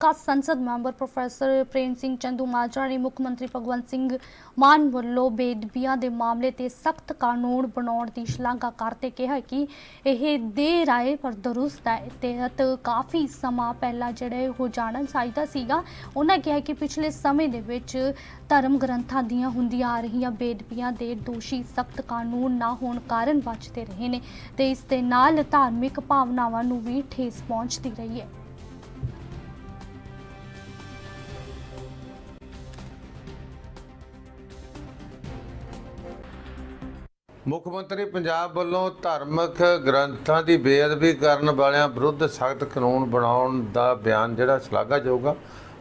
ਕਾ ਸੰਸਦ member professor Prem Singh Chandu Majra ਨੇ ਮੁੱਖ ਮੰਤਰੀ ਭਗਵੰਤ ਸਿੰਘ ਮਾਨ ਵੱਲੋਂ ਬੇਦਬੀਆਂ ਦੇ ਮਾਮਲੇ ਤੇ ਸਖਤ ਕਾਨੂੰਨ ਬਣਾਉਣ ਦੀ ਸ਼ਲਾਘਾ ਕਰਦੇ ਕਿਹਾ ਕਿ ਇਹ ਦੇ ਰਾਏ ਪਰ ਦਰੁਸਤ ਹੈ ਤਹਿਤ ਕਾਫੀ ਸਮਾਂ ਪਹਿਲਾਂ ਜਿਹੜੇ ਹੋ ਜਾਣਾ ਚਾਹੀਦਾ ਸੀਗਾ ਉਹਨਾਂ ਕਿਹਾ ਕਿ ਪਿਛਲੇ ਸਮੇਂ ਦੇ ਵਿੱਚ ਧਰਮ ਗ੍ਰੰਥਾਂ ਦੀਆਂ ਹੁੰਦੀਆਂ ਆ ਰਹੀਆਂ ਬੇਦਬੀਆਂ ਦੇ ਦੋਸ਼ੀ ਸਖਤ ਕਾਨੂੰਨ ਨਾ ਹੋਣ ਕਾਰਨ ਬਚਦੇ ਰਹੇ ਨੇ ਤੇ ਇਸ ਦੇ ਨਾਲ ਧਾਰਮਿਕ ਭਾਵਨਾਵਾਂ ਨੂੰ ਵੀ ਠੇਸ ਪਹੁੰਚਦੀ ਰਹੀ ਹੈ ਮੁੱਖ ਮੰਤਰੀ ਪੰਜਾਬ ਵੱਲੋਂ ਧਾਰਮਿਕ ਗ੍ਰੰਥਾਂ ਦੀ ਬੇਅਦਬੀ ਕਰਨ ਵਾਲਿਆਂ ਵਿਰੁੱਧ ਸਖਤ ਕਾਨੂੰਨ ਬਣਾਉਣ ਦਾ ਬਿਆਨ ਜਿਹੜਾ ਸ਼ਲਾਘਾਯੋਗ ਆ।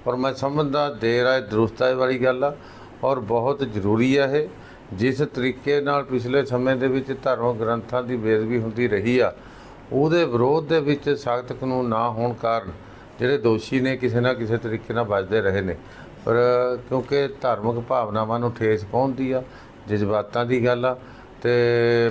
ਔਰ ਮੈਂ ਸਮਝਦਾ, ਦੇਰ ਆਏ ਦਰੁਸਤਾਈ ਵਾਲੀ ਗੱਲ ਆ। ਔਰ ਬਹੁਤ ਜ਼ਰੂਰੀ ਆ ਇਹ। ਜਿਸ ਤਰੀਕੇ ਨਾਲ ਪਿਛਲੇ ਸਮੇਂ ਦੇ ਵਿੱਚ ਧਾਰਮਿਕ ਗ੍ਰੰਥਾਂ ਦੀ ਬੇਅਦਬੀ ਹੁੰਦੀ ਰਹੀ ਆ, ਉਹਦੇ ਵਿਰੋਧ ਦੇ ਵਿੱਚ ਸਖਤ ਕਾਨੂੰਨ ਨਾ ਹੋਣ ਕਾਰਨ ਜਿਹੜੇ ਦੋਸ਼ੀ ਨੇ ਕਿਸੇ ਨਾ ਕਿਸੇ ਤਰੀਕੇ ਨਾਲ ਬਚਦੇ ਰਹੇ ਨੇ। ਪਰ ਕਿਉਂਕਿ ਧਾਰਮਿਕ ਭਾਵਨਾਵਾਂ ਨੂੰ ਠੇਸ ਪਹੁੰਚਦੀ ਆ, ਜਜ਼ਬਾਤਾਂ ਦੀ ਗੱਲ ਆ ਤੇ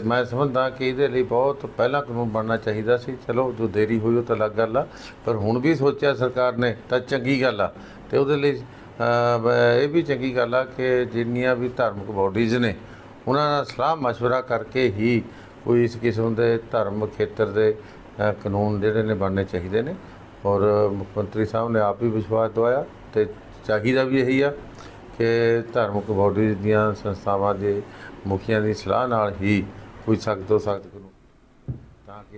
ਮੈਂ ਸਮਝਦਾ ਕਿ ਇਹਦੇ ਲਈ ਬਹੁਤ ਪਹਿਲਾਂ ਕਾਨੂੰਨ ਬਣਨਾ ਚਾਹੀਦਾ ਸੀ ਚਲੋ ਜੋ ਦੇਰੀ ਹੋਈ ਉਹ ਤਾਂ ਅਲੱਗ ਗੱਲ ਆ ਪਰ ਹੁਣ ਵੀ ਸੋਚਿਆ ਸਰਕਾਰ ਨੇ ਤਾਂ ਚੰਗੀ ਗੱਲ ਆ ਤੇ ਉਹਦੇ ਲਈ ਅਹ, ਬ- ਇਹ ਵੀ ਚੰਗੀ ਗੱਲ ਆ ਕਿ ਜਿੰਨੀਆਂ ਵੀ ਧਾਰਮਿਕ ਬਾਡੀਜ਼ ਨੇ ਉਹਨਾਂ ਨਾਲ ਸਲਾਹ مشورہ ਕਰਕੇ ਹੀ ਕੋਈ ਇਸ ਕਿਸਮ ਦੇ ਧਰਮ ਖੇਤਰ ਦੇ ਅਹ, ਕਾਨੂੰਨ ਜਿਹੜੇ ਨੇ ਬਣਨੇ ਚਾਹੀਦੇ ਨੇ ਔਰ ਮੁੱਖ ਮੰਤਰੀ ਸਾਹਿਬ ਨੇ ਆਪ ਵੀ ਵਿਸ਼ਵਾਸ ਦਵਾਇਆ ਤੇ ਚਾਹੀਦਾ ਵੀ ਇਹੀ ਆ ਕਿ ਧਾਰਮਿਕ ਬਾਡੀਜ਼ ਦੀਆਂ ਸੰਸਥਾਵਾਂ ਦੇ ਮੁਖੀਆਂ ਦੀ ਸਲਾਹ ਨਾਲ ਹੀ ਕੋਈ ਸਖਤ ਤੋਂ ਸਖਤ ਕਾਨੂੰਨ ਤਾਂ ਕਿ